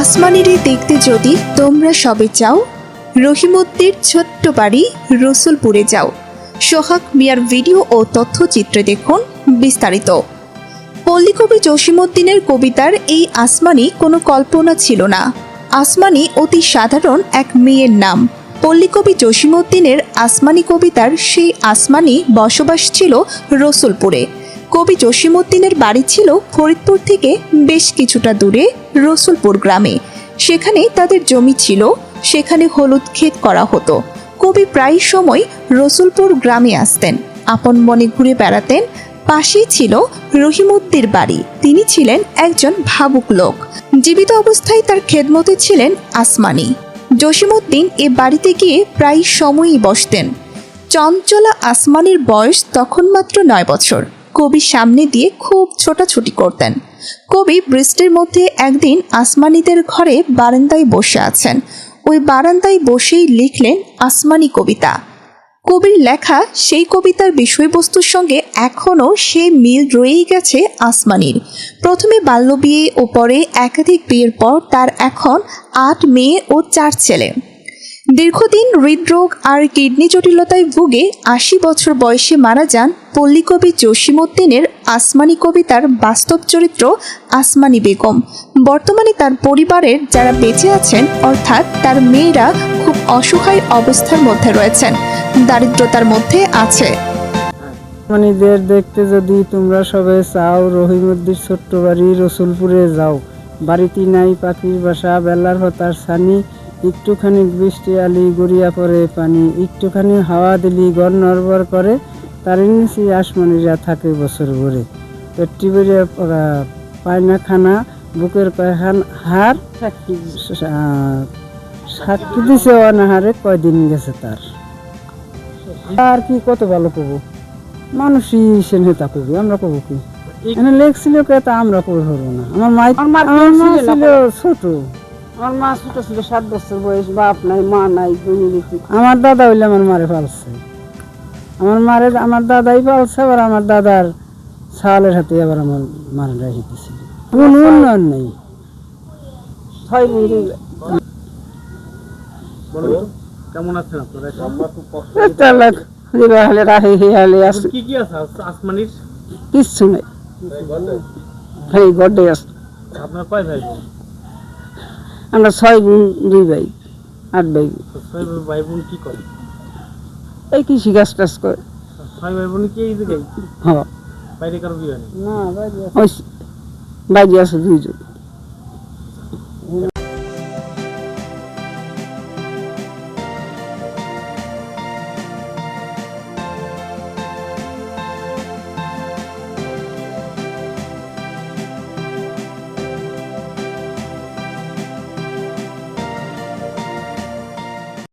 আসমানিরে দেখতে যদি তোমরা সবে চাও, রহিমদ্দির ছোট্ট বাড়ি রসুলপুরে যাও। সোহাগ মিয়ার ভিডিও ও তথ্যচিত্রে দেখুন বিস্তারিত। পল্লীকবি জসিমুদ্দিনের কবিতার এই আসমানি কোনো কল্পনা ছিল না। আসমানি অতি সাধারণ এক মেয়ের নাম। পল্লীকবি জসিমুদ্দিনের আসমানি কবিতার সেই আসমানি বসবাস ছিল রসুলপুরে। কবি জসিমুদ্দিনের বাড়ি ছিল ফরিদপুর থেকে বেশ কিছুটা দূরে। রসুলপুর গ্রামে। সেখানে তাদের জমি ছিল, সেখানে হলুদ ক্ষেত করা হতো। কবি প্রায় সময় রসুলপুর গ্রামে আসতেন, আপন মনে ঘুরে বেড়াতেন। পাশেই ছিল রহিমুদ্দির বাড়ি, তিনি ছিলেন একজন ভাবুক লোক। জীবিত অবস্থায় তার খেদমতে ছিলেন আসমানি। জসিমুদ্দিন এ বাড়িতে গিয়ে প্রায় সময়ই বসতেন। চঞ্চলা আসমানির বয়স তখন মাত্র নয় বছর। কবি সামনে দিয়ে খুব ছোটাছুটি করতেন। কবি বৃষ্টির মধ্যে একদিন আসমানিদের ঘরে বারান্দায় বসে আছেন। ওই বারান্দায় বসেই লিখলেন আসমানি কবিতা। কবির লেখা সেই কবিতার বিষয়বস্তুর সঙ্গে এখনও সে মিল রয়েই গেছে আসমানির। প্রথমে বাল্যবিয়ে ও পরে একাধিক বিয়ের পর তার এখন আট মেয়ে ও চার ছেলে। দীর্ঘদিন হৃদরোগ আর কিডনি জটিলতায় ভুগে আশি বছর বয়সে মারা যান পল্লীকবি জসিমুদ্দিনের আসমানি কবিতার বাস্তব চরিত্র আসমানি বেগম। বর্তমানে তার পরিবারের যারা বেঁচে আছেন, অর্থাৎ তার মেয়েরা খুব অসহায় অবস্থার মধ্যে রয়েছেন। দারিদ্রতার মধ্যে আছে। মানিদের দেখতে যদি তোমরা সবে চাও, রহিমদ্দির ছোট্ট বাড়ি রসুলপুরে যাও। বাড়িতে নাই, পাখির বাসা, বেলার হতার সানি একটুখানি বৃষ্টি আলি গড়িয়া পড়ে পানি একটুখানি হাওয়া দিলি গড় নড়বড় করে তার নিচে আসমানিরা থাকে বছর ভরে। পেটটি বেরিয়ে পায় না খানা বুকের পায়খান হার সাক্ষী দিছে। অনাহারে কয়দিন গেছে তার। আর কি কত ভালো কবো? মানুষই সে নেতা করবে আমরা করব কি? এখানে লেখছিল কে তা আমরা পড়ব না। আমার মাই আমার ছিল ছোট। আমার মা ছোট ছিল সাত বছর বয়স বাপ নাই মা নাই আমার দাদা হইলে আমার মারে পালছে। আমার মারে আমার দাদাই পালছে আবার আমার দাদার ছালের হাতে আবার আমার মারে রেখে দিয়েছিল কোনো উন্নয়ন নেই। ছয় বন্ধু। কেমন আছেন আপনারা কি কি আছে? আসমানির কিচ্ছু নেই। গড্ডে আছে। আপনার কয় ভাই আমরা ছয় বোন দুই ভাই আট ভাই। ভাই বোন কি করে? এই কৃষি গাছ টাছ করে। ছয় ভাই বোন কি এই জায়গায়? হ্যাঁ। বাইরে কারও বিয়ে না ওই বাইরে আছে দুইজন।